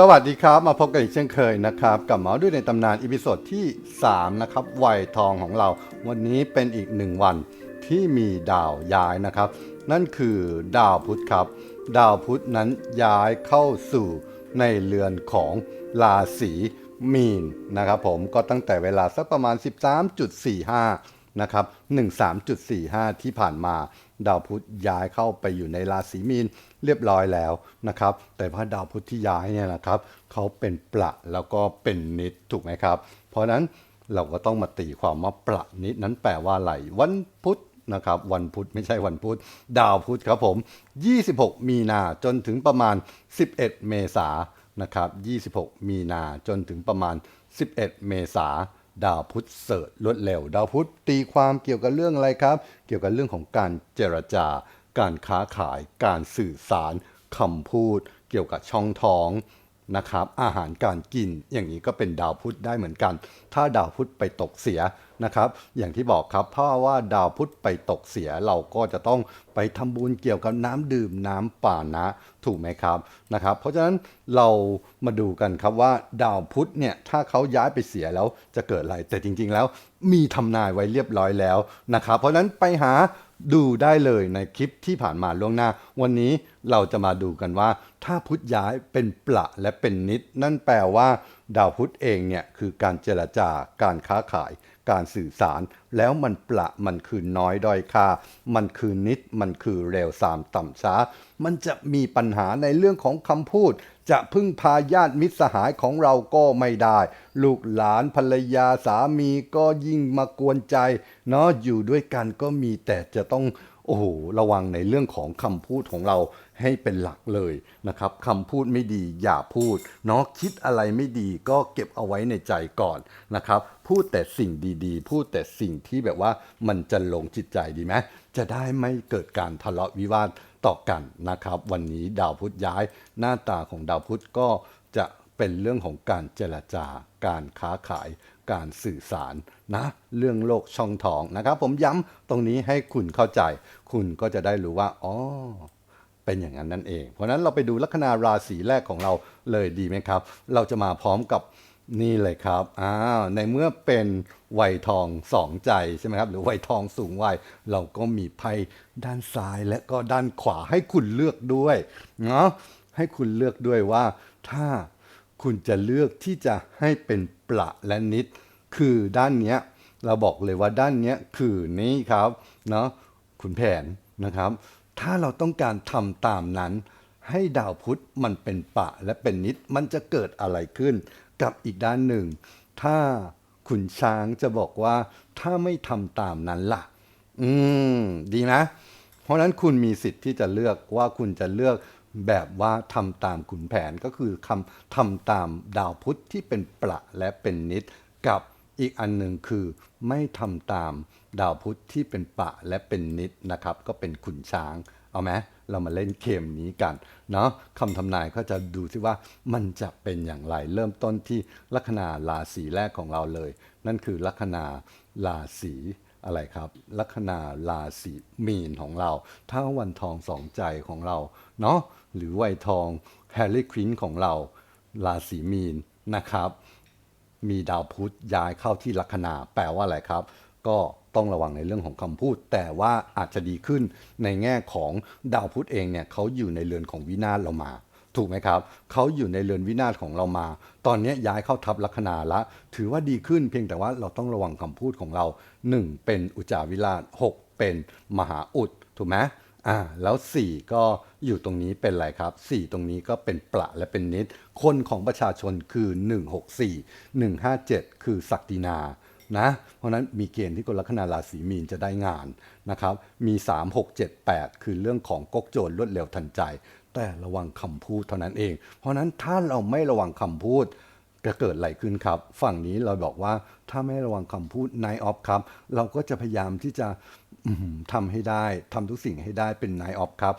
สวัสดีครับ มาพบกันอีกเช่นเคยนะครับ กับหมอด้วยในตำนานอีพิโซดที่ 3 นะครับวัยทองของเรา วันนี้เป็นอีกหนึ่งวันที่มีดาวย้ายนะครับ นั่นคือดาวพุธครับ ดาวพุธนั้นย้ายเข้าสู่ในเรือนของราศีมีนนะครับผมก็ตั้งแต่เวลาสักประมาณ 13.45นะครับ13.45 ที่ผ่านมา ดาวพุธย้ายเข้าไปอยู่ในราศีมีนเรียบร้อยแล้วนะครับ แต่ว่าดาวพุธที่ย้ายเนี่ยนะครับเขาเป็นประแล้วก็เป็นนิดถูกไหมครับ เพราะนั้นเราก็ต้องมาตีความว่าประนิดนั้นแปลว่าอะไรวันพุธนะครับวันพุธไม่ใช่วันพุธดาวพุธครับผม 26 มีนาจนถึงประมาณ 11 เมษายนนะครับ26 มีนาจนถึงประมาณ 11 เมษายน ดาวพุธเสิร์ชรวดเร็ว ดาวพุธตีความเกี่ยวกับเรื่องอะไรครับ เกี่ยวกับเรื่องของการเจรจา การค้าขาย การสื่อสารคำพูด เกี่ยวกับช่องท้อง นะครับอาหารการกินอย่างนี้ก็เป็นดาวพุธได้เหมือนกัน ถ้าดาวพุธไปตกเสียนะครับ อย่างที่บอกครับเพราะว่าดาวพุธไปตกเสียเราก็จะต้องไปทำบุญเกี่ยวกับน้ำดื่มน้ำป่านะถูกไหมครับนะครับ เพราะฉะนั้นเรามาดูกันครับว่าดาวพุธเนี่ยถ้าเขาย้ายไปเสียแล้วจะเกิดอะไรแต่จริง ๆ แล้วมีทำนายไว้เรียบร้อยแล้วนะครับ เพราะฉะนั้นไปหาดูได้เลยในคลิปที่ผ่านมาล่วงหน้า วันนี้เราจะมาดูกันว่า ถ้าพุธย้ายเป็นประและเป็นนิด นั่นแปลว่าดาวพุธเองเนี่ยคือการเจรจาการค้าขาย การสื่อสาร แล้วมันประมันคือน้อยด้อยค่า มันคือนิดมันคือเร็วสามต่ำช้า มันจะมีปัญหาในเรื่องของคำพูด จะพึ่งพาญาติมิตรสหายของเราก็ไม่ได้ ลูกหลานภรรยาสามีก็ยิ่งมากวนใจเนาะอยู่ด้วยกันก็มีแต่จะต้อง โอ้โหระวังในเรื่องของคำพูดของเราให้เป็นหลักเลยนะครับคำพูดไม่ดีอย่าพูดเนาะคิดอะไรไม่ดีก็เก็บเอาไว้ในใจก่อนนะครับพูดแต่สิ่งดีๆ พูดแต่สิ่งที่แบบว่ามันจะลงจิตใจดีไหมจะได้ไม่เกิดการทะเลาะวิวาทต่อกันนะครับ วันนี้ดาวพุธย้าย หน้าตาของดาวพุธก็จะเป็นเรื่องของการเจรจาการค้าขาย การสื่อสารนะเรื่องโลกช่องท้องนะครับ ผมย้ำตรงนี้ให้คุณเข้าใจ คุณก็จะได้รู้ว่าอ๋อเป็นอย่างนั้นนั่นเอง เพราะฉะนั้นเราไปดูลัคนาราศีแรกของเราเลยดีไหมครับ เราจะมาพร้อมกับนี่เลยครับอ้าวในเมื่อเป็นวัยทองสองใจใช่ไหมครับหรือวัยทองสูงวัยเราก็มีไพ่ด้านซ้ายและก็ด้านขวาให้คุณเลือกด้วยเนาะให้คุณเลือกด้วยว่าถ้า คุณจะเลือกที่จะให้เป็นประและนิด คือด้านเนี้ยเราบอกเลยว่าด้านเนี้ยคือนี่ครับเนาะคุณแผนนะครับ ถ้าเราต้องการทำตามนั้น ให้ดาวพุธมันเป็นปะและเป็นนิดมันจะเกิดอะไรขึ้น กับอีกด้านหนึ่ง ถ้าคุณช้างจะบอกว่าถ้าไม่ทำตามนั้นล่ะ อืม ดีนะ เพราะนั้นคุณมีสิทธิ์ที่จะเลือกว่าคุณจะเลือก แบบว่าทำตามขุนแผนก็คือคำทำตามดาวพุธที่เป็นประและเป็นนิดกับอีกอันหนึ่งคือไม่ทำตามดาวพุธที่เป็นปะและเป็นนิดนะครับ ก็เป็นขุนช้าง เอาไหมเรามาเล่นเกมนี้กันเนาะคำทำนายก็จะดูซิว่ามันจะเป็นอย่างไรเริ่มต้นที่ลัคนาราศีแรกของเราเลย นั่นคือลัคนาราศีอะไรครับลัคนาราศีมีนของเรา ถ้าวันทองสองใจของเราเนาะ หรือไวยทองแฮร์รี่ควินของเราราศีมีนนะครับ มีดาวพุธย้ายเข้าที่ลัคนาแปลว่าอะไรครับ ก็ต้องระวังในเรื่องของคำพูด แต่ว่าอาจจะดีขึ้นในแง่ของดาวพุธเองเนี่ยเขาอยู่ในเรือนของวินาศเรามา ถูกไหมครับเขาอยู่ในเรือนวินาศของเรามา ตอนนี้ย้ายเข้าทับลัคนาละ ถือว่าดีขึ้นเพียงแต่ว่าเราต้องระวังคำพูดของเรา 1. เป็นอุจจาวิราช 6. เป็นมหาอุดถูกไหม อ่าแล้ว 4 ก็อยู่ตรงนี้เป็นอะไรครับ 4 ตรงนี้ก็เป็นประและเป็นนิด คนของประชาชนคือ 164 157 คือศักดินานะเพราะนั้นมีเกณฑ์ที่คนลัคนาราศีมีนจะได้งานนะครับมี 3 6 7 8 คือเรื่องของกกโจรรวดเร็วทันใจ แต่ระวังคำพูดเท่านั้นเอง เพราะนั้นถ้าเราไม่ระวังคำพูดจะเกิดอะไรขึ้นครับ ฝั่งนี้เราบอกว่าถ้าไม่ระวังคำพูดนายออฟครับ เราก็จะพยายามที่จะ ทำให้ได้ทำทุกสิ่งให้ได้เป็นนายออฟครับ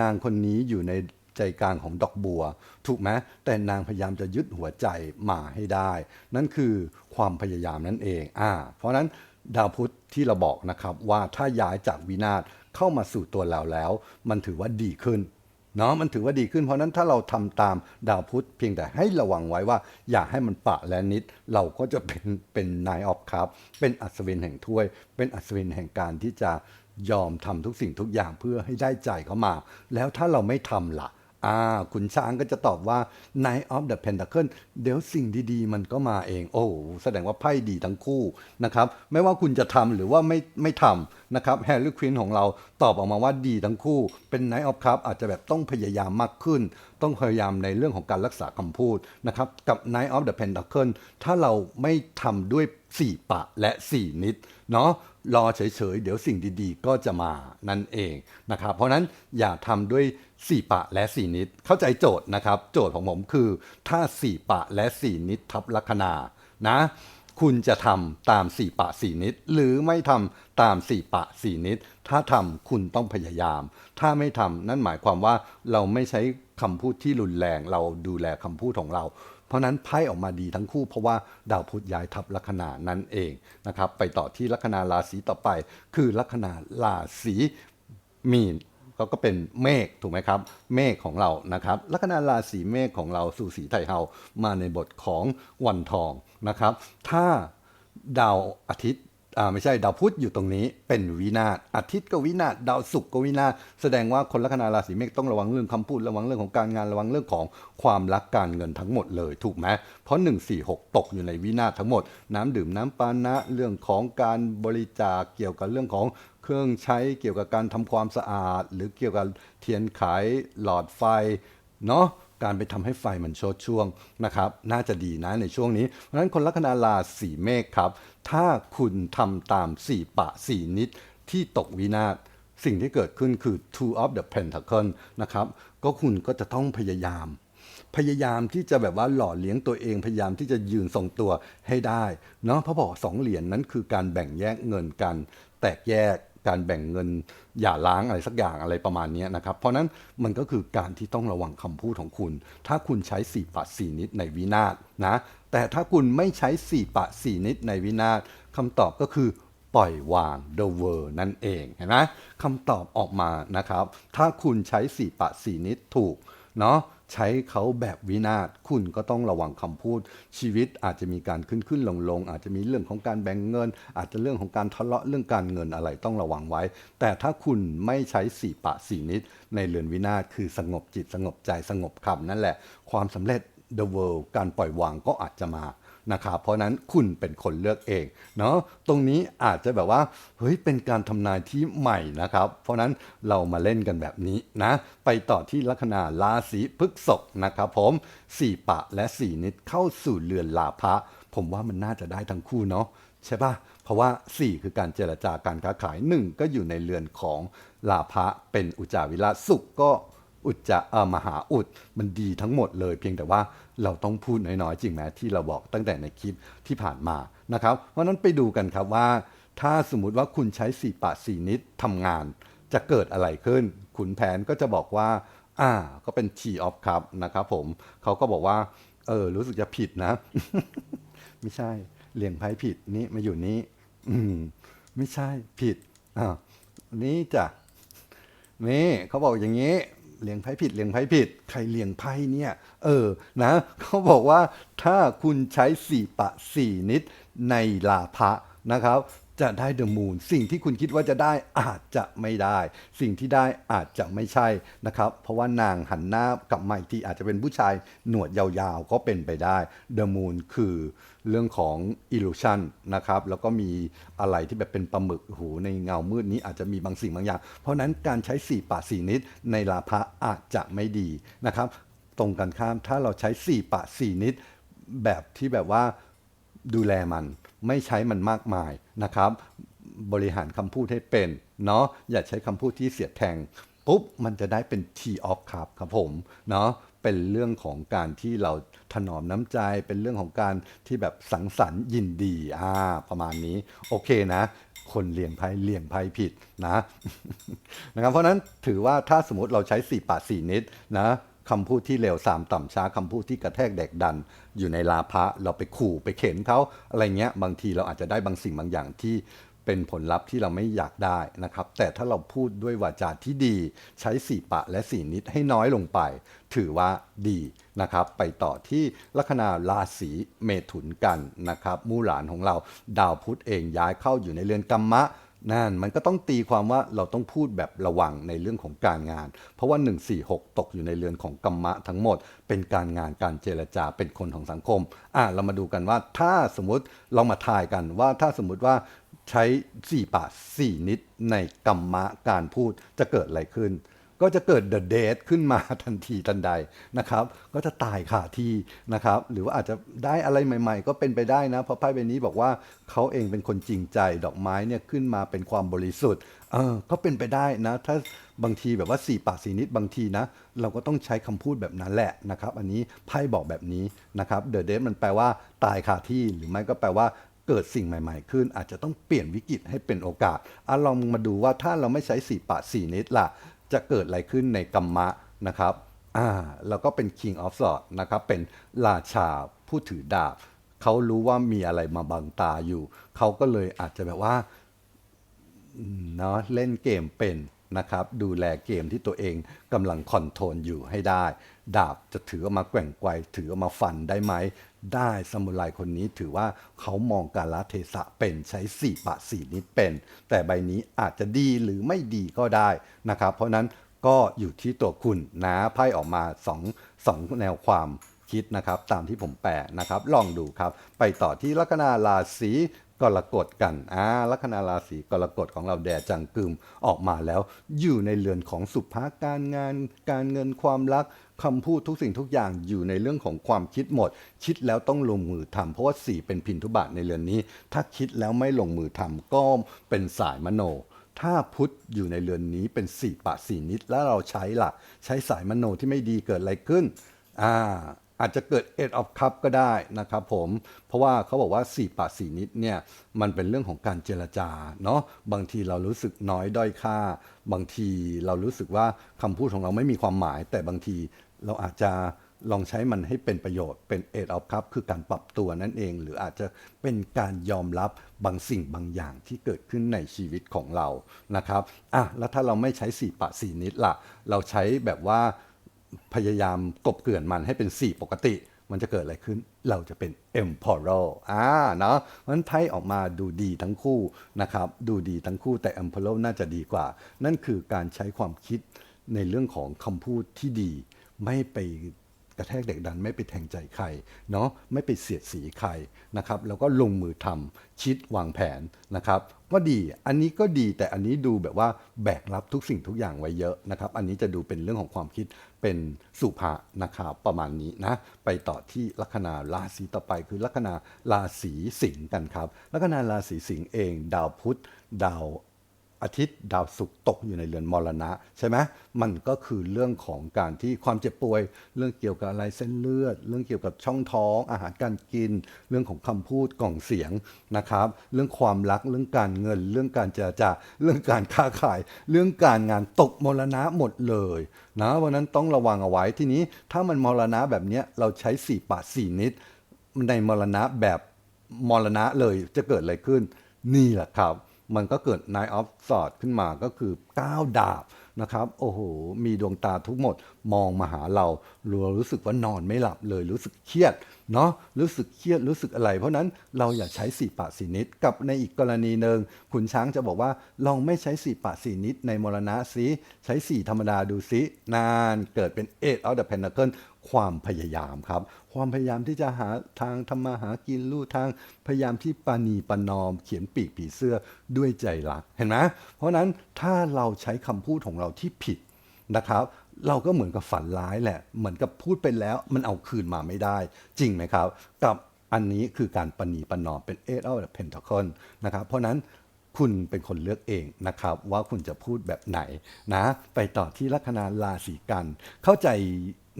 นางคนนี้อยู่ในใจกลางของดอกบัว ถูกไหมแต่นางพยายามจะยึดหัวใจมาให้ได้ นั่นคือความพยายามนั่นเองอ่าเพราะนั้นดาวพุธที่เราบอกนะครับว่าถ้าย้ายจากวินาศเข้ามาสู่ตัวเราแล้ว มันถือว่าดีขึ้น เนาะมันถือว่าดีขึ้นเพราะนั้นถ้าเราทำตามดาวพุธเพียงแต่ให้ระวังไว้ว่า อย่าให้มันปะและนิด เราก็จะเป็นเป็นนายออฟครับ เป็นอัศวินแห่งถ้วย เป็นอัศวินแห่งการที่จะยอมทำทุกสิ่งทุกอย่างเพื่อให้ได้ใจเขามา แล้วถ้าเราไม่ทำล่ะ อ่าขุนช้างก็จะตอบว่า Knight of the Pentacle เดี๋ยวสิ่งดีๆ มันก็มาเอง โอ้แสดงว่าไพ่ดีทั้งคู่นะครับ ไม่ว่าคุณจะทำหรือว่าไม่ไม่ทำนะครับแฮร์รี่ควินของเราตอบออกมาว่าดีทั้งคู่ เป็น Knight of Cup อาจจะแบบต้องพยายามมากขึ้น ต้องพยายามในเรื่องของการรักษาคำพูดนะครับ กับ Knight of the Pentacle ถ้าเราไม่ทำด้วย 4 ปะและ 4 นิด เนาะ รอเฉยๆ เดี๋ยวสิ่งดีๆ ก็จะมานั่นเองนะครับ เพราะนั้นอย่าทำด้วย4ปะและ4นิด เข้าใจโจทย์นะครับ โจทย์ของผมคือ ถ้า4ปะและ4นิดทับลัคนานะ คุณจะทำตาม4ปะ4นิด หรือไม่ทำตาม4ปะ4นิด ถ้าทำคุณต้องพยายาม ถ้าไม่ทำนั่นหมายความว่าเราไม่ใช้คำพูดที่รุนแรง เราดูแลคำพูดของเรา ราะนั้นไพ่ออกมาดีทั้งคู่เพราะว่าดาวพุธย้ายทับลัคนานั่นเองนะครับไปต่อที่ลัคนาราศีต่อไป คือลัคนาราศีมีนเขาก็เป็นเมฆถูกไหมครับ เมฆของเรานะครับลัคนาราศีเมฆของเราสู่สีไทยเฮามาในบทของวันทองนะครับ ถ้าดาวอาทิตย์ อ่าไม่ใช่ดาวพุธอยู่ตรงนี้เป็นวินาศอาทิตย์ก็วินาศดาวศุกร์ก็วินาศแสดงว่าคนลัคนาราศีเมษต้องระวังเรื่องคำพูดระวังเรื่องของการงานระวังเรื่องของความรักการเงินทั้งหมดเลยถูกไหมเพราะ 1 4 6 ตกอยู่ในวินาศทั้งหมด น้ำดื่มน้ำปานะเรื่องของการบริจาคเกี่ยวกับเรื่องของเครื่องใช้เกี่ยวกับการทำความสะอาด หรือเกี่ยวกับเทียนไขหลอดไฟเนาะ การไปทำให้ไฟมันโชดช่วงนะครับน่าจะดีนะในช่วงนี้เพราะฉะนั้นคนลัคนาราศีเมษครับ ถ้าคุณทำตาม4ปะ4นิดที่ตกวินาศสิ่งที่เกิดขึ้นคือ two of the pentacle นะครับก็คุณก็จะต้องพยายามพยายามที่จะแบบว่าหล่อเลี้ยงตัวเองพยายามที่จะยืนทรงตัวให้ได้เนาะเพราะบอกสองเหรียญนนั้นคือการแบ่งแยกเงินกัน แตกแยก การแบ่งเงินอย่าล้างอะไรสักอย่างอะไรประมาณนี้นะครับ เพราะฉะนั้นมันก็คือการที่ต้องระวังคำพูดของคุณ ถ้าคุณใช้สี่ปะสี่นิดในวินาศนะ แต่ถ้าคุณไม่ใช้สี่ปะสี่นิดในวินาศคำตอบก็คือปล่อยวาง the world นั่นเองเห็นไหมคำตอบออกมานะครับ ถ้าคุณใช้สี่ปะสี่นิดถูกเนาะ ใช้เขาแบบวินาศคุณก็ต้องระวังคำพูด ชีวิตอาจจะมีการขึ้นขึ้นลงลงอาจจะมีเรื่องของการแบ่งเงิน อาจจะเรื่องของการทะเลาะเรื่องการเงินอะไรต้องระวังไว้ แต่ถ้าคุณไม่ใช้สี่ปะสี่นิด ในเรือนวินาศคือสงบจิตสงบใจสงบคำนั่นแหละ ความสำเร็จ the world การปล่อยวางก็อาจจะมา นะครับเพราะนั้นคุณเป็นคนเลือกเองเนาะตรงนี้อาจจะแบบว่าเฮ้ยเป็นการทำนายที่ใหม่นะครับ เพราะนั้นเรามาเล่นกันแบบนี้นะ ไปต่อที่ลัคนาราศีพฤษภนะครับผมสี่ปะและสี่นิดเข้าสู่เรือนลาภะผมว่ามันน่าจะได้ทั้งคู่เนาะใช่ปะเพราะว่า 4 คือการเจรจาการค้าขาย 1 ก็อยู่ในเรือนของลาภะเป็นอุจาวิระสุขก็ อุจจะเอ่อมหาอุดมันดีทั้งหมดเลย เพียงแต่ว่าเราต้องพูดน้อยๆ จริงไหมที่เราบอกตั้งแต่ในคลิปที่ผ่านมานะครับเพราะนั้นไปดูกันครับว่า ถ้าสมมติว่าคุณใช้สี่ปะสี่นิดทำงาน จะเกิดอะไรขึ้น ขุนแผนก็จะบอกว่า อ่า ก็เป็น T of Cup นะครับผมเขาก็บอกว่า เออ รู้สึกจะผิดนะ ไม่ใช่เลี่ยงไพ่ผิดนี่มาอยู่นี้ อืม ไม่ใช่ผิดอ่านี่จ้ะนี่เขาบอกอย่างนี้ เลี้ยงไพ่ผิดเลี้ยงไพ่ผิด ใครเลี้ยงไพ่เนี่ย เออนะเขาบอกว่าถ้าคุณใช้สี่ปะสี่นิดในลาภะนะครับ จะได้เดอะมูนสิ่งที่คุณคิดว่าจะได้อาจจะไม่ได้ สิ่งที่ได้อาจจะไม่ใช่นะครับ เพราะว่านางหันหน้ากลับมาอีกทีอาจจะเป็นผู้ชายหนวดยาวๆ ก็เป็นไปได้เดอะมูนคือเรื่องของ illusion นะครับ แล้วก็มีอะไรที่แบบเป็นปลาหมึกหูในเงามืดนี้อาจจะมีบางสิ่งบางอย่าง เพราะฉะนั้นการใช้สี่ปะสี่นิดในลาภะอาจจะไม่ดีนะครับ ตรงกันข้ามถ้าเราใช้สี่ปะสี่นิดแบบที่แบบว่าดูแลมัน ไม่ใช้มันมากมายนะครับ บริหารคำพูดให้เป็นเนาะอย่าใช้คำพูดที่เสียดแทงปุ๊บมันจะได้เป็น T of Cup ครับผมเนาะเป็นเรื่องของการที่เราถนอมน้ำใจ เป็นเรื่องของการที่แบบสังสรรค์ยินดีอ่าประมาณนี้ โอเคนะ คนเลี้ยงไพ่เลี้ยงไพ่ผิดนะนะครับเพราะนั้นถือว่าถ้าสมมติเราใช้ 4ปะ4นิดนะ คำพูดที่เร็วสามต่ำช้าคำพูดที่กระแทกแดกดัน อยู่ในลาภะเราไปขู่ไปเข็นเขาอะไรเงี้ยบางทีเราอาจจะได้บางสิ่งบางอย่างที่เป็นผลลัพธ์ที่เราไม่อยากได้นะครับ แต่ถ้าเราพูดด้วยวาจาที่ดี ใช้สีปะและสีนิดให้น้อยลงไป ถือว่าดีนะครับ ไปต่อที่ลัคนาราศีเมถุนกันนะครับ มู่หลานของเราดาวพุธเองย้ายเข้าอยู่ในเรือนกัมมะ นั่นมันก็ต้องตีความว่าเราต้องพูดแบบระวังในเรื่องของการงาน เพราะว่า 146 ตกอยู่ในเรือนของกรรมะทั้งหมด เป็นการงานการเจรจาเป็นคนของสังคม อะเรามาดูกันว่าถ้าสมมติเรามาทายกันว่าถ้าสมมติว่าใช้ 4 ปาก4นิดในกรรมะการพูดจะเกิดอะไรขึ้น ก็จะเกิด the death ขึ้นมาทันทีทันใดนะครับ ก็จะตายขาที่นะครับ หรือว่าอาจจะได้อะไรใหม่ ๆ ก็เป็นไปได้นะ เพราะไพ่ใบนี้บอกว่าเขาเองเป็นคนจริงใจดอกไม้เนี่ยขึ้นมาเป็นความบริสุทธิ์เออก็เป็นไปได้นะ ถ้าบางทีแบบว่าสี่ปากสีนิดบางทีนะ เราก็ต้องใช้คำพูดแบบนั้นแหละนะครับ อันนี้ไพ่บอกแบบนี้นะครับ the death มันแปลว่าตายขาที่หรือไม่ก็แปลว่าเกิดสิ่งใหม่ๆ ขึ้นอาจจะต้องเปลี่ยนวิกฤตให้เป็นโอกาสอะลองมาดูว่าถ้าเราไม่ใช้สี่ปะสี่นิดล่ะ จะเกิดอะไรขึ้นในกัมมะนะครับอ่าแล้วก็เป็น King of Swords นะครับ เป็นราชาผู้ถือดาบ เขารู้ว่ามีอะไรมาบังตาอยู่ เขาก็เลยอาจจะแบบว่าเนาะเล่นเกมเป็น นะครับดูแลเกมที่ตัวเองกำลังคอนโทรลอยู่ให้ได้ ดาบจะถือออกมาแกว่งไกวถือออกมาฟันได้ไหม ได้สมุไรคนนี้ถือว่าเขามองการละเทศะเป็นใช้สี่ปะสี่นิดเป็น แต่ใบนี้อาจจะดีหรือไม่ดีก็ได้นะครับ เพราะนั้นก็อยู่ที่ตัวคุณนะไพ่ออกมาสองสองแนวความคิดนะครับ ตามที่ผมแปลนะครับ ลองดูครับ ไปต่อที่ลัคนาราศี กรกฎกันอ่าลัคนาราศีกรกฎของเราแดจังกึมออกมาแล้ว อยู่ในเรือนของสุภาการงาน การเงินความรักคำพูดทุกสิ่งทุกอย่างอยู่ในเรื่องของความคิดหมด คิดแล้วต้องลงมือทำเพราะว่าสี่เป็นพินทุบาทในเรือนนี้ ถ้าคิดแล้วไม่ลงมือทำก็เป็นสายมโน ถ้าพุทธอยู่ในเรือนนี้เป็นสี่ปะสี่นิดแล้วเราใช้ล่ะใช้สายมโนที่ไม่ดีเกิดอะไรขึ้นอ่า อาจจะเกิด eight of cup ก็ได้นะครับผม เพราะว่าเขาบอกว่า 4ปะ4นิดเนี่ยมันเป็นเรื่องของการเจรจาเนาะบางทีเรารู้สึกน้อยด้อยค่า บางทีเรารู้สึกว่าคำพูดของเราไม่มีความหมาย แต่บางทีเราอาจจะลองใช้มันให้เป็นประโยชน์เป็น eight of cup คือการปรับตัวนั่นเอง หรืออาจจะเป็นการยอมรับบางสิ่งบางอย่างที่เกิดขึ้นในชีวิตของเรานะครับอะแล้วถ้าเราไม่ใช้4ปะ4นิดล่ะ เราใช้แบบว่า พยายามกบเกลื่อนมันให้เป็น 4 ปกติ มันจะเกิดอะไรขึ้น เราจะเป็น Emperor อ่าเนาะเพราะฉะนั้นไพ่ออกมาดูดีทั้งคู่นะครับ ดูดีทั้งคู่แต่ Emperor น่าจะดีกว่า นั่นคือการใช้ความคิดในเรื่องของคำพูดที่ดี ไม่ไปกระแทกเด็กดันไม่ไปแทงใจใครเนาะไม่ไปเสียดสีใครนะครับ แล้วก็ลงมือทำคิดวางแผนนะครับ ก็ดีอันนี้ก็ดีแต่อันนี้ดูแบบว่าแบกรับทุกสิ่งทุกอย่างไว้เยอะนะครับ อันนี้จะดูเป็นเรื่องของความคิด เป็นสุภานะครับประมาณนี้นะ ไปต่อที่ลัคนาราศีต่อไปคือลัคนาราศีสิงห์กันครับ ลัคนาราศีสิงห์เอง ดาวพุธดาว อาทิตย์ดาวศุกร์ตกอยู่ในเรือนมรณะใช่ไหมมันก็คือเรื่องของการที่ความเจ็บป่วย เรื่องเกี่ยวกับอะไรเส้นเลือด เรื่องเกี่ยวกับช่องท้อง อาหารการกิน เรื่องของคำพูดกล่องเสียงนะครับ เรื่องความรักเรื่องการเงิน เรื่องการเจรจาเรื่องการค้าขาย เรื่องการงานตกมรณะหมดเลยนะวันนั้นต้องระวังเอาไว้ทีนี้ถ้ามันมรณะแบบนี้เราใช้สี่ปาดสี่นิด ในมรณะแบบมรณะเลยจะเกิดอะไรขึ้น นี่แหละครับ มันก็เกิด Nine of Swords ขึ้นมาก็คือ 9 ดาบนะครับโอ้โห มีดวงตาทุกหมดมองมาหาเราเรารู้สึกว่านอนไม่หลับเลยรู้สึกเครียดเนาะรู้สึกเครียดรู้สึกอะไร เพราะนั้นเราอย่าใช้สีปะสีนิดกับในอีกกรณีหนึ่งคุณช้างจะบอกว่าลองไม่ใช้สีปะสีนิดในมรณะซิใช้สีธรรมดาดูซินานเกิดเป็น eight of the pentacle ความพยายามครับ ความพยายามที่จะหาทางทำมาหากินลู่ทาง พยายามที่ปานีปนอม เขียนปีกผีเสื้อด้วยใจรักเห็นไหมเพราะนั้นถ้าเราใช้คำพูดของเราที่ผิดนะครับ เราก็เหมือนกับฝันร้ายแหละ เหมือนกับพูดไปแล้วมันเอาคืนมาไม่ได้ จริงไหมครับ กับอันนี้คือการปณีประนอมเป็น eight of the pentacle นะครับเพราะฉะนั้นคุณเป็นคนเลือกเองนะครับ ว่าคุณจะพูดแบบไหนนะ ไปต่อที่ลัคนาราศีกัน เข้าใจ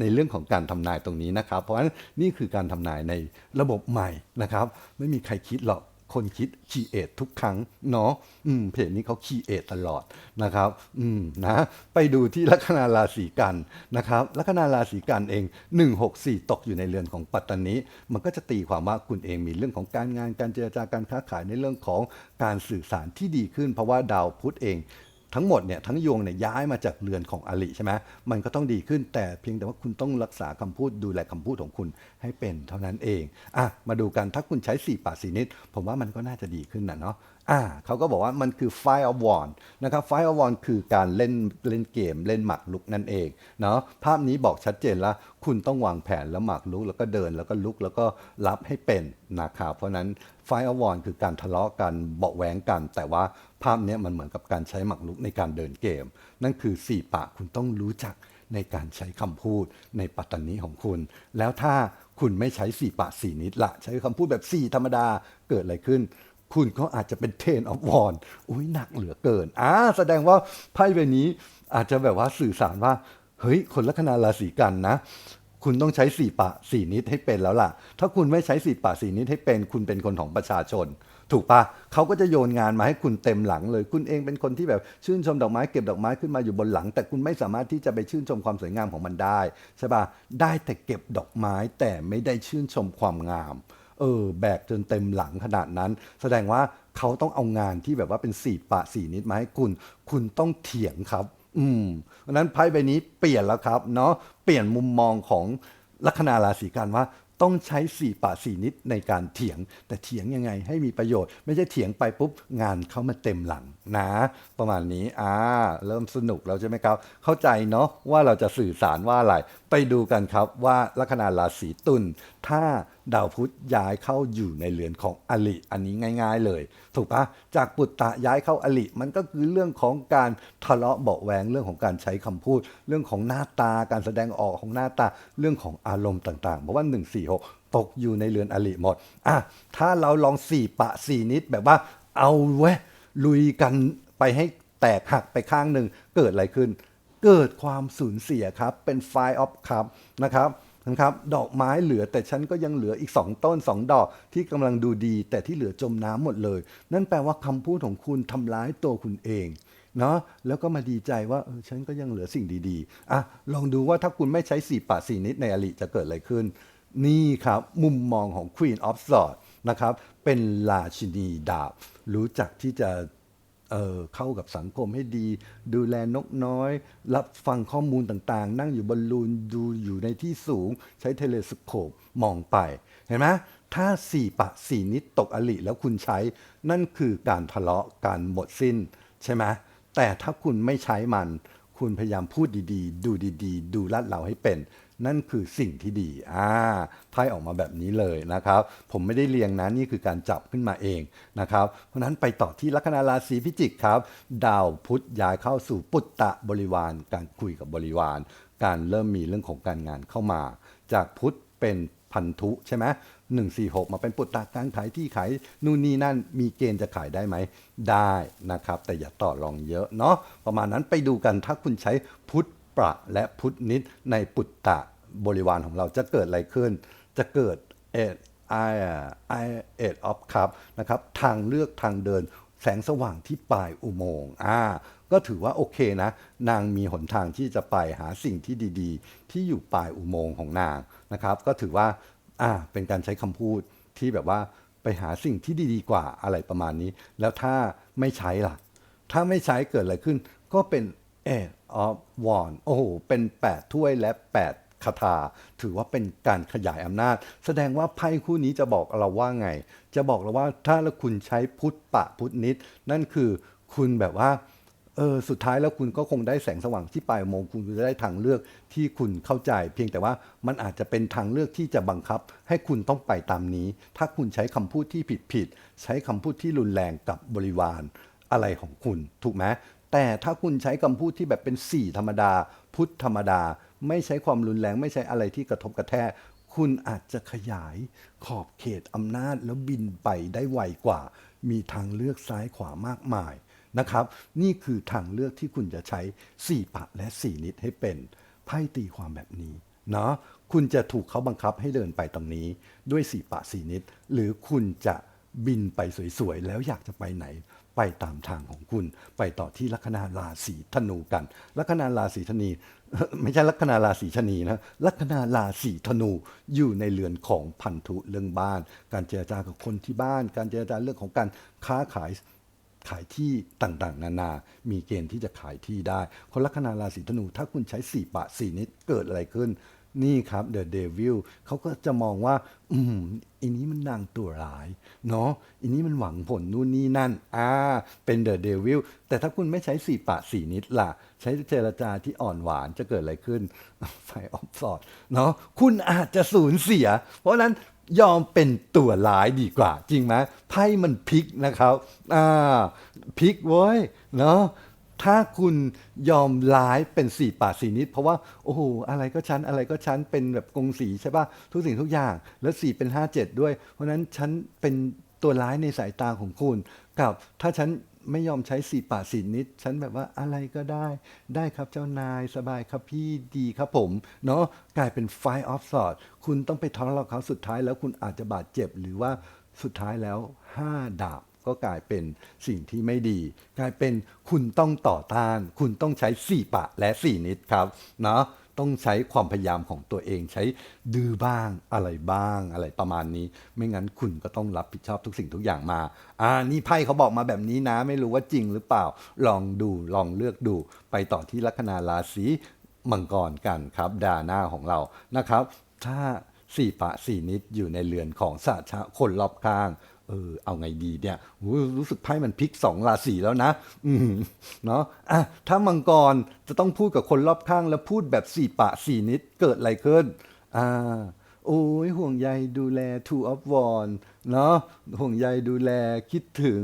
ในเรื่องของการทำนายตรงนี้นะครับ เพราะฉะนั้นนี่คือการทำนายในระบบใหม่นะครับ ไม่มีใครคิดหรอก คนคิดคีเอททุกครั้งเนาะอืมเพจนี้เขาคีเอทตลอดนะครับ อืมนะไปดูที่ลัคนาราศีกันนะครับ ลัคนาราศีกันเอง 164 ตกอยู่ในเรือนของปัตตานีมันก็จะตีความว่าคุณเองมีเรื่องของการงานการเจรจาการค้าขายในเรื่องของการสื่อสารที่ดีขึ้น เพราะว่าดาวพุธเอง ทั้งหมดเนี่ยทั้งยวงเนี่ยย้ายมาจากเรือนของอลิใช่ไหมมันก็ต้องดีขึ้นแต่เพียงแต่ว่าคุณต้องรักษาคำพูดดูแลคำพูดของคุณให้เป็นเท่านั้นเองอะมาดูกันถ้าคุณใช้ 4 ป่าสีนิด ผมว่ามันก็น่าจะดีขึ้นนะเนาะอะเขาก็บอกว่ามันคือ Fire of Wand นะครับ Fire of Wand คือการเล่นเล่นเกม เล่นหมากลุกนั่นเองเนาะภาพนี้บอกชัดเจนแล้วคุณต้องวางแผนแล้วหมากลุกแล้วก็เดินแล้วก็ลุกแล้วก็รับให้เป็นนะครับเพราะนั้น ไฟอวอนคือการทะเลาะกันเบาะแหวงกัน แต่ว่าภาพนี้มันเหมือนกับการใช้หมักลุกในการเดินเกม นั่นคือสี่ปากคุณต้องรู้จักในการใช้คำพูดในปัตตานีของคุณ แล้วถ้าคุณไม่ใช้สี่ปากสี่นิดละใช้คำพูดแบบสี่ธรรมดาเกิดอะไรขึ้น คุณก็อาจจะเป็นเทนออฟวอนอุ้ยหนักเหลือเกินอ่าแสดงว่าไพ่ใบนี้อาจจะแบบว่าสื่อสารว่าเฮ้ยคนลัคนาราศีกันนะ คุณต้องใช้สี่ปะสี่นิดให้เป็นแล้วล่ะ ถ้าคุณไม่ใช้สี่ปะสี่นิดให้เป็น คุณเป็นคนของประชาชน ถูกปะเขาก็จะโยนงานมาให้คุณเต็มหลังเลย คุณเองเป็นคนที่แบบชื่นชมดอกไม้เก็บดอกไม้ขึ้นมาอยู่บนหลัง แต่คุณไม่สามารถที่จะไปชื่นชมความสวยงามของมันได้ใช่ปะได้แต่เก็บดอกไม้แต่ไม่ได้ชื่นชมความงาม เออ แบกจนเต็มหลังขนาดนั้น แสดงว่าเขาต้องเอางานที่แบบว่าเป็นสี่ปะสี่นิดมาให้คุณ คุณต้องเถียงครับ อืมเพราะนั้นไพ่ใบนี้เปลี่ยนแล้วครับเนาะเปลี่ยนมุมมองของลัคนาราศีกันว่าต้องใช้สี่ปะสี่นิดในการเถียง แต่เถียงยังไงให้มีประโยชน์ ไม่ใช่เถียงไปปุ๊บงานเข้ามาเต็มหลังนะ ประมาณนี้อ่าเริ่มสนุกแล้วใช่ไหมครับ เข้าใจเนาะว่าเราจะสื่อสารว่าอะไร ไปดูกันครับว่าลัคนาราศีตุล ถ้าดาวพุธย้ายเข้าอยู่ในเรือนของอลิอันนี้ง่าย ๆเลย ถูกปะจากปุตตะย้ายเข้าอลิมันก็คือเรื่องของการทะเลาะเบาแวงเรื่องของการใช้คำพูด เรื่องของหน้าตาการแสดงออกของหน้าตาเรื่องของอารมณ์ต่างๆ เพราะว่า 146 ตกอยู่ในเรือนอลิหมดอะถ้าเราลองสี่ปะสี่นิดแบบว่าเอาเว้ยลุยกันไปให้แตกหักไปข้างหนึ่งเกิดอะไรขึ้น เกิดความสูญเสียครับเป็นไฟออฟครับนะครับ นะครับดอกไม้เหลือแต่ฉันก็ยังเหลืออีก 2 ต้น 2 ดอกที่กำลังดูดี แต่ที่เหลือจมน้ำหมดเลย นั่นแปลว่าคำพูดของคุณทำร้ายตัวคุณเองเนาะแล้วก็มาดีใจว่าเออฉันก็ยังเหลือสิ่งดีๆอะลองดูว่าถ้าคุณไม่ใช้สี่ปะสี่นิดในอลิจะเกิดอะไรขึ้น นี่ครับ มุมมองของ Queen of Swords นะครับเป็นราชินีดาบ รู้จักที่จะ เออเข้ากับสังคมให้ดี ดูแลนกน้อย รับฟังข้อมูลต่างๆ นั่งอยู่บนลูนดูอยู่ในที่สูง ใช้เทเลสโคปมองไป เห็นไหมถ้าสี่ปะสี่นิดตกอลิแล้วคุณใช้ นั่นคือการทะเลาะการหมดสิ้น ใช่ไหมแต่ถ้าคุณไม่ใช้มัน คุณพยายามพูดดีๆ ดูดีๆ ดูลาดเราให้เป็น นั่นคือสิ่งที่ดีอ่าไพ่ออกมาแบบนี้เลยนะครับ ผมไม่ได้เรียงนะนี่คือการจับขึ้นมาเองนะครับ เพราะนั้นไปต่อที่ลัคนาราศีพิจิกครับ ดาวพุธย้ายเข้าสู่ปุตตะบริวาร การคุยกับบริวาร การเริ่มมีเรื่องของการงานเข้ามา จากพุธเป็นพันธุใช่ไหมหนึ่งสี่หกมาเป็นปุตตะการขายที่ขายนู่นนี่นั่นมีเกณฑ์จะขายได้ไหม ได้นะครับ แต่อย่าต่อรองเยอะเนาะประมาณนั้นไปดูกันถ้าคุณใช้พุทธ ประและพุทธนิดในปุตตะบริวารของเราจะเกิดอะไรขึ้น จะเกิดเอ็ดไอไอเอ็ดออฟคัพนะครับทางเลือกทางเดินแสงสว่างที่ปลายอุโมงค์อ่าก็ถือว่าโอเคนะ นางมีหนทางที่จะไปหาสิ่งที่ดีๆ ที่อยู่ปลายอุโมงค์ของนางนะครับ ก็ถือว่าอ่าเป็นการใช้คำพูดที่แบบว่าไปหาสิ่งที่ดีๆกว่าอะไรประมาณนี้ แล้วถ้าไม่ใช้ล่ะ ถ้าไม่ใช้เกิดอะไรขึ้น ก็เป็น เอ of w a n โอ้โห เป็น 8 ถ้วยและ 8คาถา ถือว่าเป็นการขยายอำนาจ แสดงว่าไพ่คู่นี้จะบอกเราว่าไง จะบอกเราว่าถ้าแล้วคุณใช้พุทธปะพุทธนิด นั่นคือคุณแบบว่าเออสุดท้ายแล้วคุณก็คงได้แสงสว่างที่ปลายอุโมงคุณจะได้ทางเลือกที่คุณเข้าใจ เพียงแต่ว่ามันอาจจะเป็นทางเลือกที่จะบังคับ ให้คุณต้องไปตามนี้ ถ้าคุณใช้คำพูดที่ผิดผิดๆใช้คำพูดที่รุนแรงกับบริวารอะไรของคุณ ถูกไหม แต่ถ้าคุณใช้คำพูดที่แบบเป็นสี่ธรรมดา พุทธธรรมดา ไม่ใช้ความรุนแรง ไม่ใช้อะไรที่กระทบกระแทกคุณอาจจะขยายขอบเขตอำนาจแล้วบินไปได้ไวกว่า มีทางเลือกซ้ายขวามากมายนะครับ นี่คือทางเลือกที่คุณจะใช้สี่ปะและสี่นิดให้เป็นไพ่ตีความแบบนี้เนาะคุณจะถูกเขาบังคับให้เดินไปตรงนี้ ด้วยสี่ปะสี่นิด หรือคุณจะบินไปสวยๆ แล้วอยากจะไปไหน ไปตามทางของคุณ ไปต่อที่ลัคนาราศีธนูกัน ลัคนาราศีธนีไม่ใช่ลัคนาราศีชนีนะลัคนาราศีธนูอยู่ในเรือนของพันธุเรื่องบ้าน การเจรจากับคนที่บ้าน การเจรจาเรื่องของการค้าขายขายที่ต่างๆ นานา มีเกณฑ์ที่จะขายที่ได้ คนลัคนาราศีธนู ถ้าคุณใช้สี่ปะสี่นิดเกิดอะไรขึ้น นี่ครับเดอะเดวิลเขาก็จะมองว่า อืมอันนี้มันนางตัวร้าย เนาะอันนี้มันหวังผลนู่นนี่นั่น อ่า เป็นเดอะเดวิลแต่ถ้าคุณไม่ใช้สีปะสีนิดล่ะ ใช้เจรจาที่อ่อนหวานจะเกิดอะไรขึ้นไฟออฟสอดเนาะคุณอาจจะสูญเสีย เพราะฉะนั้นยอมเป็นตัวร้ายดีกว่า จริงไหมไพ่มันพลิกนะครับ อ่าพลิกเว้ยเนาะ ถ้าคุณยอมร้ายเป็นสี่ป่าสี่นิด เพราะว่าโอ้โหอะไรก็ชั้นอะไรก็ชั้นเป็นแบบกงสีใช่ป่ะทุกสิ่งทุกอย่าง แล้วสี่เป็นห้าเจ็ดด้วย เพราะนั้นฉันเป็นตัวร้ายในสายตาของคุณกับ ถ้าฉันไม่ยอมใช้สี่ป่าสี่นิด ฉันแบบว่าอะไรก็ได้ได้ครับเจ้านายสบายครับพี่ดีครับผม เนาะกลายเป็นไฟออฟสอดคุณต้องไปทะเลาะเขาสุดท้ายแล้วคุณอาจจะบาดเจ็บหรือว่าสุดท้ายแล้ว5ดาบ ก็กลายเป็นสิ่งที่ไม่ดี กลายเป็นคุณต้องต่อต้าน คุณต้องใช้สี่ปะและสี่นิดครับเนาะต้องใช้ความพยายามของตัวเองใช้ดื้อบ้างอะไรบ้างอะไรประมาณนี้ ไม่งั้นคุณก็ต้องรับผิดชอบทุกสิ่งทุกอย่างมา อ่านี่ไพ่เขาบอกมาแบบนี้นะ ไม่รู้ว่าจริงหรือเปล่า ลองดูลองเลือกดู ไปต่อที่ลัคนาราศีมังกรกันครับดาหน้าของเรานะครับ ถ้าสี่ปะสี่นิดอยู่ในเรือนของสาชะคนรอบข้าง เออเอาไงดีเนี่ยรู้สึกไพ่มันพลิกสองราศีแล้วนะ อืมเนาะอะถ้ามังกรจะต้องพูดกับคนรอบข้างแล้วพูดแบบสี่ปะสี่นิดเกิดอะไรขึ้นอ่า โอ้ยห่วงใยดูแล two of one เนาะห่วงใยดูแลคิดถึง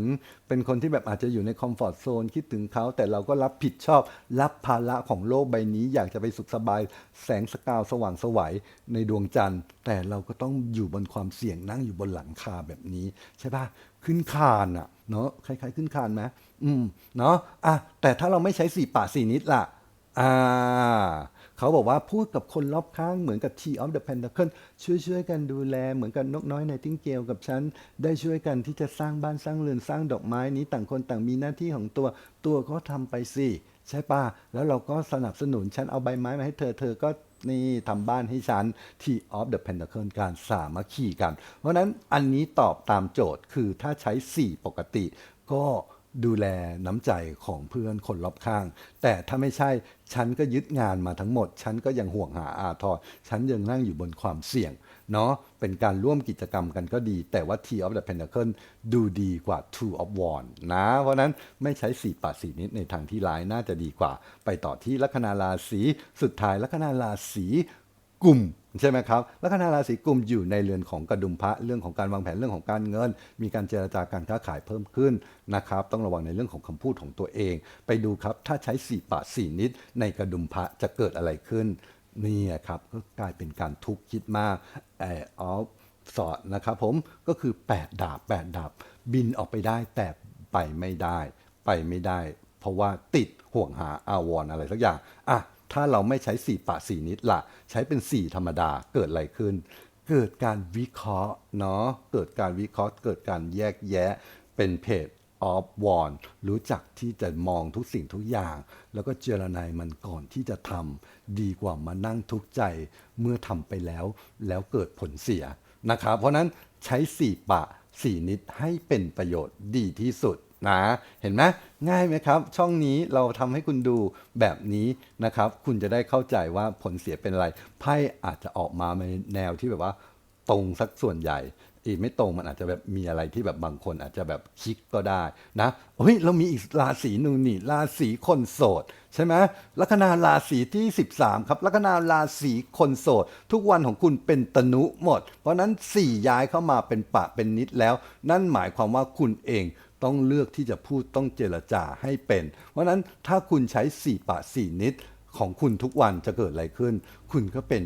เป็นคนที่แบบอาจจะอยู่ในคอมฟอร์ z โซนคิดถึงเขา แต่เราก็รับผิดชอบ รับภาระของโลกใบนี้ อยากจะไปสุขสบาย แสงสกาวสว่างสวัยในดวงจันทร์ แต่เราก็ต้องอยู่บนความเสี่ยงนั่งอยู่บนหลังคาแบบนี้ ใช่ปะขึ้นคานอะเนาะคล้ายๆ ขึ้นคานไหมอืมเนาะอะแต่ถ้าเราไม่ใช้สี่ป่าสี่นิดล่ะอ่า เขาบอกว่าพูดกับคนรอบข้างเหมือนกับ T of the Pentacle ช่วยช่วยๆกันดูแลเหมือนกับนกน้อยในติ้งเกลกับฉัน ได้ช่วยกันที่จะสร้างบ้านสร้างเรือนสร้างดอกไม้นี้ต่างคนต่างมีหน้าที่ของตัวตัวก็ทำไปสิใช่ป่ะ แล้วเราก็สนับสนุนฉันเอาใบไม้มาให้เธอเธอก็นี่ทำบ้านให้ฉัน T of the Pentacle การสามัคคีกัน เพราะฉะนั้นอันนี้ตอบตามโจทย์คือถ้าใช้ 4 ปกติก็ ดูแลน้ำใจของเพื่อนคนรอบข้าง แต่ถ้าไม่ใช่ฉันก็ยึดงานมาทั้งหมด ฉันก็ยังห่วงหาอาทรฉันยังนั่งอยู่บนความเสี่ยงเนาะเป็นการร่วมกิจกรรมกันก็ดี แต่ว่า T of the Pentacle ดูดีกว่า Two of w a n d นะ เพราะนั้นไม่ใช้สี่ปาสีนิดในทางที่ร้ายน่าจะดีกว่า ไปต่อที่ลัคนาราศีสุดท้ายลัคนาราศีกลุ่ม ใช่ไหมครับลัคนาราศีกุมอยู่ในเรือนของกระดุมพระเรื่องของการวางแผนเรื่องของการเงิน มีการเจรจาการค้าขายเพิ่มขึ้นนะครับ ต้องระวังในเรื่องของคำพูดของตัวเอง ไปดูครับ ถ้าใช้สี่ปะสี่นิด ในกระดุมพระจะเกิดอะไรขึ้นนี่ครับก็กลายเป็นการทุกข์คิดมากแอออฟสอดนะครับผมก็คือ 8 ดาบ 8 ดาบ บินออกไปได้แต่ไปไม่ได้ ไปไม่ได้ เพราะว่าติดห่วงหาอาวรณ์อะไรสักอย่างอะ ถ้าเราไม่ใช้สี่ปะสี่นิดละใช้เป็นสี่ธรรมดาเกิดอะไรขึ้น เกิดการวิเคราะห์เนาะเกิดการวิเคราะห์ เกิดการแยกแยะเป็นเพจออฟวอนรู้จักที่จะมองทุกสิ่งทุกอย่าง แล้วก็เจรนายมันก่อนที่จะทำดีกว่ามานั่งทุกข์ใจเมื่อทำไปแล้ว แล้วเกิดผลเสียนะครับเพราะฉะนั้นใช้สี่ปะสี่นิดให้เป็นประโยชน์ดีที่สุด นะเห็นไหมง่ายไหมครับ ช่องนี้เราทำให้คุณดูแบบนี้นะครับ คุณจะได้เข้าใจว่าผลเสียเป็นอะไร ไพ่อาจจะออกมาในแนวที่แบบว่าตรงสักส่วนใหญ่อีกไม่ตรงมันอาจจะแบบมีอะไรที่แบบบางคนอาจจะแบบคิกก็ได้นะเฮ้ยเรามีอีกราศีหนึ่งนี่ราศีคนโสดใช่ไหมลัคนาราศีที่ 13 ครับ ลัคนาราศีคนโสด ทุกวันของคุณเป็นตนุหมด เพราะฉะนั้น 4 ย้ายเข้ามาเป็นปะเป็นนิดแล้ว นั่นหมายความว่าคุณเอง ต้องเลือกที่จะพูดต้องเจรจาให้เป็น เพราะนั้นถ้าคุณใช้4ปะ4นิดของคุณทุกวันจะเกิดอะไรขึ้น คุณก็เป็น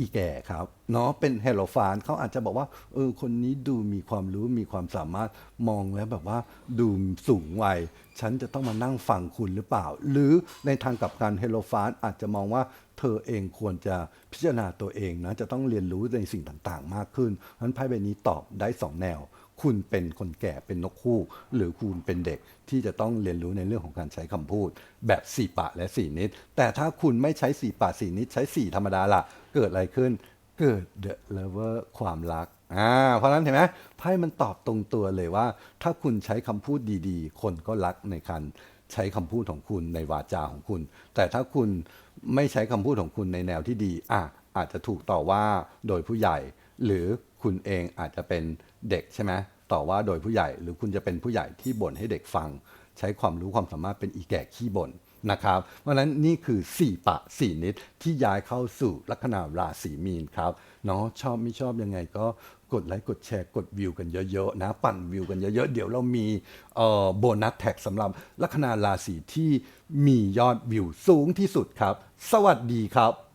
อีแก่ครับเนาะเป็นเฮโลฟานเขาอาจจะบอกว่าเออคนนี้ดูมีความรู้มีความสามารถมองแล้วแบบว่าดูสูงวัย ฉันจะต้องมานั่งฟังคุณหรือเปล่า หรือในทางกลับการเฮโลฟานอาจจะมองว่าเธอเองควรจะพิจารณาตัวเองนะจะต้องเรียนรู้ในสิ่งต่างๆ มากขึ้นเพราะนั้นไพ่ใบนี้ตอบได้สองแนว คุณเป็นคนแก่เป็นนกคู่ หรือคุณเป็นเด็กที่จะต้องเรียนรู้ในเรื่องของการใช้คำพูด แบบสี่ปะและสี่นิด แต่ถ้าคุณไม่ใช้สี่ปะสี่นิด ใช้สี่ธรรมดาล่ะ เกิดอะไรขึ้น เกิด the lover ความรักอ่าเพราะฉะนั้นเห็นไหมไพ่มันตอบตรงตัวเลยว่า ถ้าคุณใช้คำพูดดีๆ คนก็รักในการใช้คำพูดของคุณในวาจาของคุณ แต่ถ้าคุณไม่ใช้คำพูดของคุณในแนวที่ดีอะอาจจะถูกต่อว่าโดยผู้ใหญ่ หรือคุณเองอาจจะเป็นเด็กใช่ไหมต่อว่าโดยผู้ใหญ่ หรือคุณจะเป็นผู้ใหญ่ที่บ่นให้เด็กฟัง ใช้ความรู้ความสามารถเป็นอีแก่ขี้บ่นนะครับ เพราะฉะนั้นนี่คือ 4 ปะ 4 นิดที่ย้ายเข้าสู่ลัคนาราศีมีนครับเนาะชอบไม่ชอบยังไงก็กดไลค์กดแชร์กดวิวกันเยอะๆนะ ปั่นวิวกันเยอะๆ เดี๋ยวเรามีเอ่อโบนัสแท็กสำหรับลัคนาราศีที่มียอดวิวสูงที่สุดครับ สวัสดีครับ